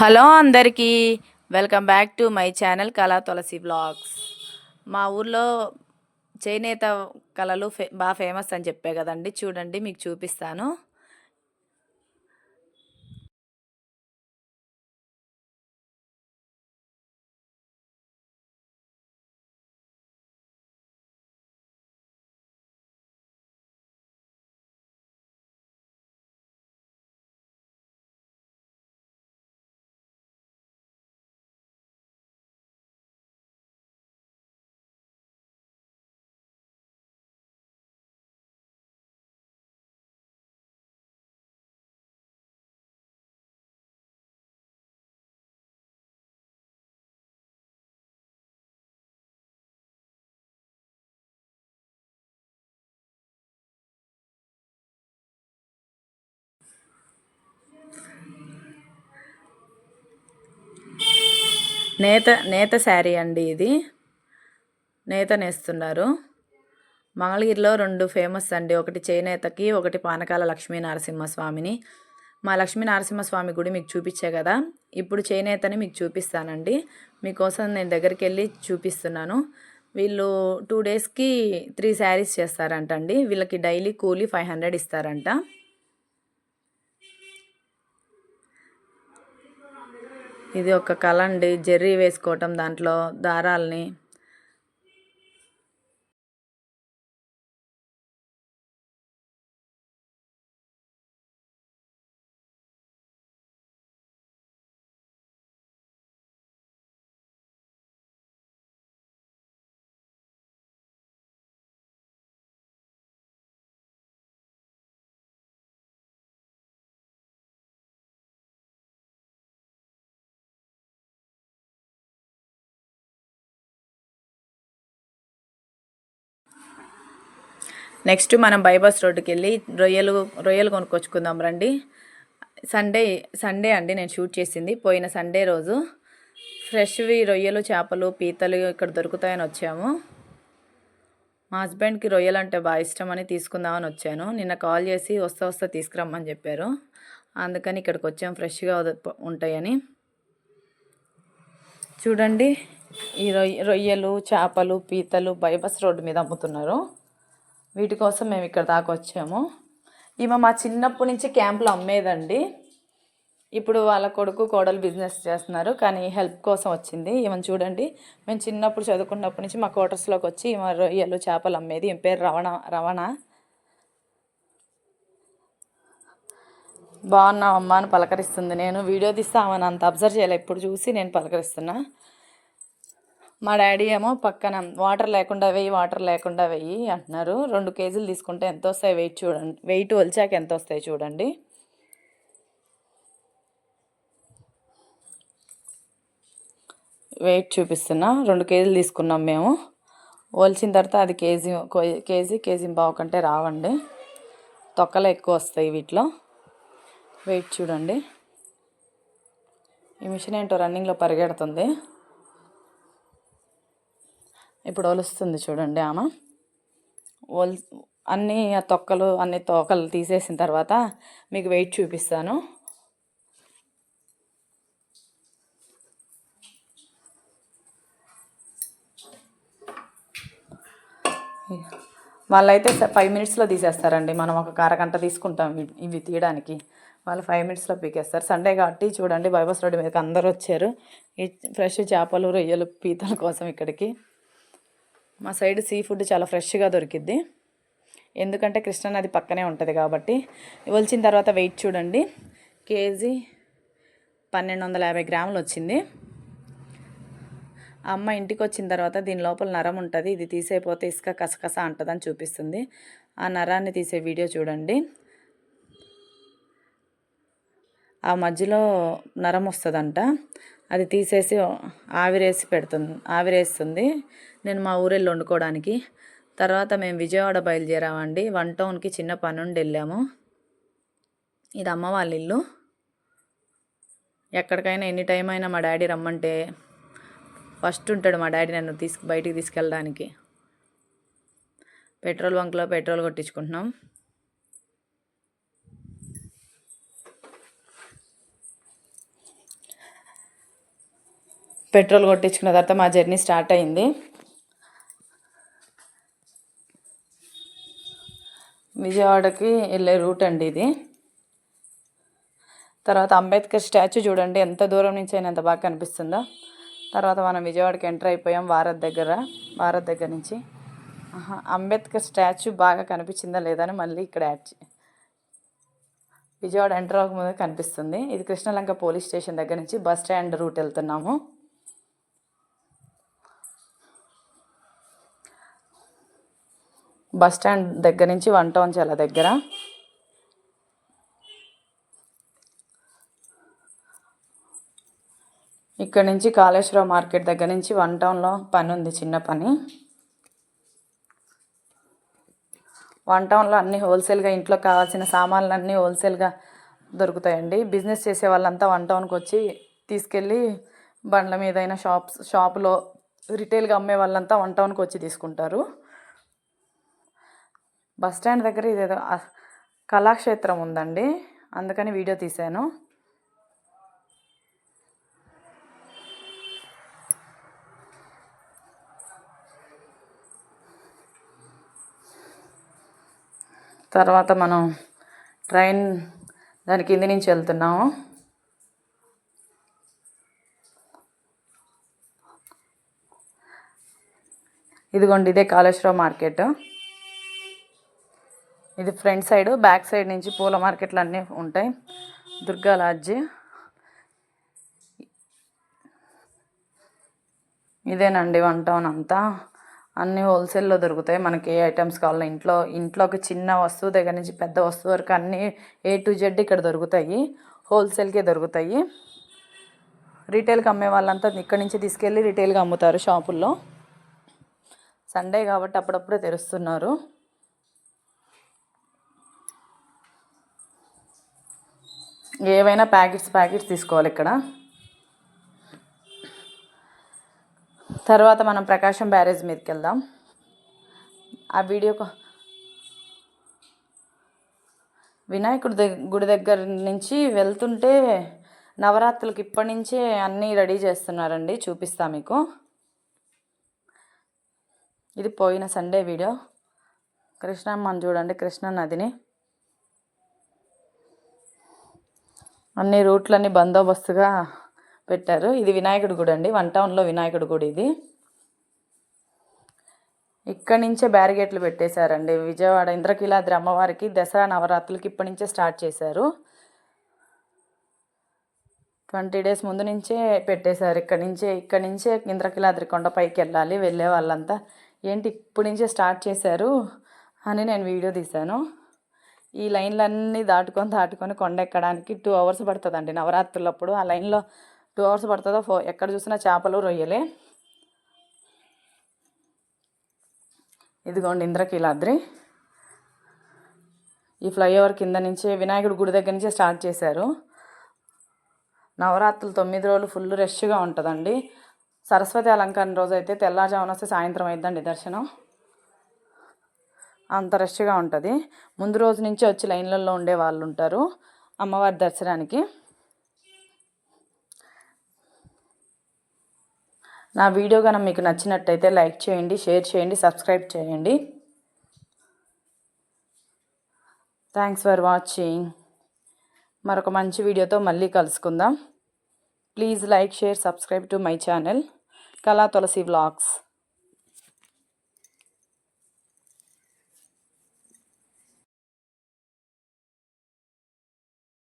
Hello అందరికీ. Welcome back to my channel Kala Tulasi blogs మా ఊర్లో చేనేత కళలు ఫే బాగా ఫేమస్ అని చెప్పే కదండి. చూడండి మీకు చూపిస్తాను. నేత నేత శారీ అండి ఇది. నేత నేస్తున్నారు. మంగళగిరిలో రెండు ఫేమస్ అండి. ఒకటి చేనేతకి ఒకటి పానకాల లక్ష్మీ నరసింహస్వామిని మా లక్ష్మీ నరసింహస్వామి గుడి మీకు చూపించే కదా. ఇప్పుడు చేనేతని మీకు చూపిస్తానండి. మీకోసం నేను దగ్గరికి వెళ్ళి చూపిస్తున్నాను. వీళ్ళు టూ డేస్కి త్రీ శారీస్ చేస్తారంటండి. వీళ్ళకి డైలీ కూలీ ఫైవ్ హండ్రెడ్ ఇస్తారంట. ఇది ఒక కళ అండి జెర్రీ వేసుకోవటం దాంట్లో దారాల్ని నెక్స్ట్ మనం బైపాస్ రోడ్డుకి వెళ్ళి రొయ్యలు రొయ్యలు కొనుక్కొచ్చుకుందాం రండి. సండే సండే అండి నేను షూట్ చేసింది. పోయిన సండే రోజు ఫ్రెష్వి రొయ్యలు చేపలు పీతలు ఇక్కడ దొరుకుతాయని వచ్చాము. మా హస్బెండ్కి రొయ్యలు అంటే బాగా ఇష్టం అని తీసుకుందామని వచ్చాను. నిన్న కాల్ చేసి వస్తా వస్తా తీసుకురమ్మని చెప్పారు. అందుకని ఇక్కడికి వచ్చాం ఫ్రెష్గా ఉంటాయని. చూడండి ఈ రొయ్య రొయ్యలు చేపలు పీతలు బైపాస్ రోడ్డు మీద అమ్ముతున్నారు. వీటి కోసం మేము ఇక్కడ దాకా వచ్చాము. ఈమె మా చిన్నప్పటి నుంచి క్యాంప్లో అమ్మేదండి. ఇప్పుడు వాళ్ళ కొడుకు కోడలు బిజినెస్ చేస్తున్నారు కానీ హెల్ప్ కోసం వచ్చింది. ఈమెను చూడండి మేము చిన్నప్పుడు చదువుకున్నప్పటి నుంచి మా క్వార్టర్స్లోకి వచ్చి ఈమె రొయ్యలు చేపలు అమ్మేది. ఈమె పేరు రవణ రవణ. బాగున్నావమ్మా అని పలకరిస్తుంది. నేను వీడియో తీస్తే ఆమెను అంత అబ్జర్వ్ చేయాలి ఇప్పుడు చూసి నేను పలకరిస్తున్నా. మా డాడీ ఏమో పక్కన వాటర్ లేకుండా వెయ్యి వాటర్ లేకుండా వెయ్యి అంటున్నారు. రెండు కేజీలు తీసుకుంటే ఎంత వస్తాయి వెయిట్ చూడండి. వెయిట్ వలిచాక ఎంత వస్తాయి చూడండి. వెయిట్ చూపిస్తున్నా. రెండు కేజీలు తీసుకున్నాం మేము. ఒలిచిన తర్వాత అది కేజీ కేజీ కేజీ బావు కంటే రావండి. తొక్కలు ఎక్కువ వస్తాయి వీటిలో. వెయిట్ చూడండి. ఈ మిషన్ ఏంటో రన్నింగ్లో పరిగెడుతుంది. ఇప్పుడు ఒలుస్తుంది చూడండి ఆమె. ఒల్ అన్నీ ఆ తొక్కలు అన్ని తోకలు తీసేసిన తర్వాత మీకు వెయిట్ చూపిస్తాను. వాళ్ళైతే ఫైవ్ మినిట్స్లో తీసేస్తారండి. మనం ఒక అరగంట తీసుకుంటాం ఇవి తీయడానికి. వాళ్ళు ఫైవ్ మినిట్స్లో పీకేస్తారు. సండే కాబట్టి చూడండి బైబస్ రోడ్డు మీదకి అందరూ వచ్చారు ఈ ఫ్రెష్ చేపలు రొయ్యలు పీతల కోసం ఇక్కడికి. మా సైడ్ సీ ఫుడ్ చాలా ఫ్రెష్గా దొరికిద్ది. ఎందుకంటే కృష్ణానది పక్కనే ఉంటుంది కాబట్టి. ఒలిచిన తర్వాత వెయిట్ చూడండి. కేజీ పన్నెండు వందల యాభై గ్రాములు వచ్చింది. అమ్మ ఇంటికి వచ్చిన తర్వాత దీని లోపల నరం ఉంటుంది. ఇది తీసేపోతే ఇసుక కసకస అంటుందని చూపిస్తుంది. ఆ నరాన్ని తీసే వీడియో చూడండి. ఆ మధ్యలో నరం వస్తుందంట. అది తీసేసి ఆవిరేసి పెడుతుంది ఆవిరేస్తుంది. నేను మా ఊరెళ్ళి వండుకోవడానికి. తర్వాత మేము విజయవాడ బయలుదేరామండి. వన్ టౌన్కి చిన్న పని ఉండి వెళ్ళాము. ఇది అమ్మ వాళ్ళ ఇల్లు. ఎక్కడికైనా ఎన్ని టైం అయినా మా డాడీ రమ్మంటే ఫస్ట్ ఉంటాడు మా డాడీ నన్ను తీసుకు బయటికి తీసుకెళ్ళడానికి. పెట్రోల్ బంక్లో పెట్రోల్ కొట్టించుకుంటున్నాం. పెట్రోల్ కొట్టించుకున్న తర్వాత మా జర్నీ స్టార్ట్ అయింది. విజయవాడకి వెళ్ళే రూట్ అండి ఇది. తర్వాత అంబేద్కర్ స్టాచ్యూ చూడండి ఎంత దూరం నుంచి అయినా ఎంత బాగా కనిపిస్తుందో. తర్వాత మనం విజయవాడకి ఎంటర్ అయిపోయాం భారత్ దగ్గర భారత్ దగ్గర నుంచి. అంబేద్కర్ స్టాచ్యూ బాగా కనిపించిందా లేదని మళ్ళీ ఇక్కడ యాడ్ విజయవాడ ఎంటర్ అవ్వకముందు కనిపిస్తుంది. ఇది కృష్ణలంక పోలీస్ స్టేషన్ దగ్గర నుంచి బస్ స్టాండ్ రూట్ వెళ్తున్నాము. బస్ స్టాండ్ దగ్గర నుంచి వన్ టౌన్ చాలా దగ్గర. ఇక్కడ నుంచి కాళేశ్వరం మార్కెట్ దగ్గర నుంచి వన్ టౌన్లో పని ఉంది చిన్న పని. వన్ టౌన్లో అన్ని హోల్సేల్గా ఇంట్లో కావాల్సిన సామాన్లు అన్నీ హోల్సేల్గా దొరుకుతాయండి. బిజినెస్ చేసే వాళ్ళంతా వన్ టౌన్కి వచ్చి తీసుకెళ్ళి బండ్ల మీద అయినా షాప్స్ షాపులో రిటైల్గా అమ్మే వాళ్ళంతా వన్ టౌన్కి వచ్చి తీసుకుంటారు. బస్ స్టాండ్ దగ్గర ఇదేదో కళాక్షేత్రం ఉందండి. అందుకని వీడియో తీశాను. తర్వాత మనం ట్రైన్ దాని కింది నుంచి వెళ్తున్నాము. ఇదిగోండి ఇదే కాళేశ్వరం మార్కెట్. ఇది ఫ్రంట్ సైడ్ బ్యాక్ సైడ్ నుంచి పూల మార్కెట్లు అన్నీ ఉంటాయి. దుర్గా లాడ్జి. ఇదేనండి వన్ టౌన్ అంతా. అన్ని హోల్సేల్లో దొరుకుతాయి మనకి ఏ ఐటమ్స్ కావాలో ఇంట్లో ఇంట్లోకి చిన్న వస్తువు దగ్గర నుంచి పెద్ద వస్తువు వరకు అన్నీ ఏ టు జెడ్ ఇక్కడ దొరుకుతాయి. హోల్సేల్కే దొరుకుతాయి. రీటైల్కి అమ్మే వాళ్ళంతా ఇక్కడి నుంచి తీసుకెళ్ళి రీటైల్గా అమ్ముతారు షాపుల్లో. సండే కాబట్టి అప్పుడప్పుడే తెరుస్తున్నారు. ఏవైనా ప్యాకెట్స్ ప్యాకెట్స్ తీసుకోవాలి ఇక్కడ. తర్వాత మనం ప్రకాశం బ్యారేజ్ మీదకి వెళ్దాం. ఆ వీడియో వినాయకుడి దగ్గ గుడి దగ్గర నుంచి వెళ్తుంటే నవరాత్రులకి ఇప్పటి నుంచే అన్నీ రెడీ చేస్తున్నారండి. చూపిస్తా మీకు. ఇది పోయిన సండే వీడియో. కృష్ణమ్మని చూడండి కృష్ణ నదిని. అన్ని రూట్లన్నీ బందోబస్తుగా పెట్టారు. ఇది వినాయకుడి గుడి అండి. వన్ టౌన్లో వినాయకుడి గుడి ఇది. ఇక్కడి నుంచే బ్యారిగేట్లు పెట్టేశారండి. విజయవాడ ఇంద్రకీలాద్రి అమ్మవారికి దసరా నవరాత్రులకి ఇప్పటి నుంచే స్టార్ట్ చేశారు. ట్వంటీ డేస్ ముందు నుంచే పెట్టేశారు. ఇక్కడి నుంచే ఇక్కడి నుంచే ఇంద్రకీలాద్రి కొండపైకి వెళ్ళాలి. వెళ్ళే వాళ్ళంతా ఏంటి ఇప్పటి నుంచే స్టార్ట్ చేశారు అని నేను వీడియో తీశాను. ఈ లైన్లన్నీ దాటుకొని దాటుకొని కొండ ఎక్కడానికి టూ అవర్స్ పడుతుందండి. నవరాత్రులప్పుడు ఆ లైన్లో టూ అవర్స్ పడుతుందో ఫో ఎక్కడ చూసినా చేపలు రొయ్యలే. ఇదిగోండి ఇంద్రకీలాద్రి. ఈ ఫ్లైఓవర్ కింద నుంచే వినాయకుడి గుడి దగ్గర నుంచే స్టార్ట్ చేశారు. నవరాత్రులు తొమ్మిది రోజులు ఫుల్ రష్గా ఉంటుందండి. సరస్వతి అలంకరణ రోజు అయితే తెల్లారుజామున వస్తే సాయంత్రం అయిద్దండి దర్శనం. అంత రష్గా ఉంటుంది. ముందు రోజు నుంచి వచ్చి లైన్లలో ఉండే వాళ్ళు ఉంటారు అమ్మవారి దర్శనానికి. నా వీడియో కనుక మీకు నచ్చినట్టయితే లైక్ చేయండి షేర్ చేయండి సబ్స్క్రైబ్ చేయండి. థ్యాంక్స్ ఫర్ వాచింగ్ మరొక మంచి వీడియోతో మళ్ళీ కలుసుకుందాం. Please like share subscribe to my channel Kala Tulasi vlogs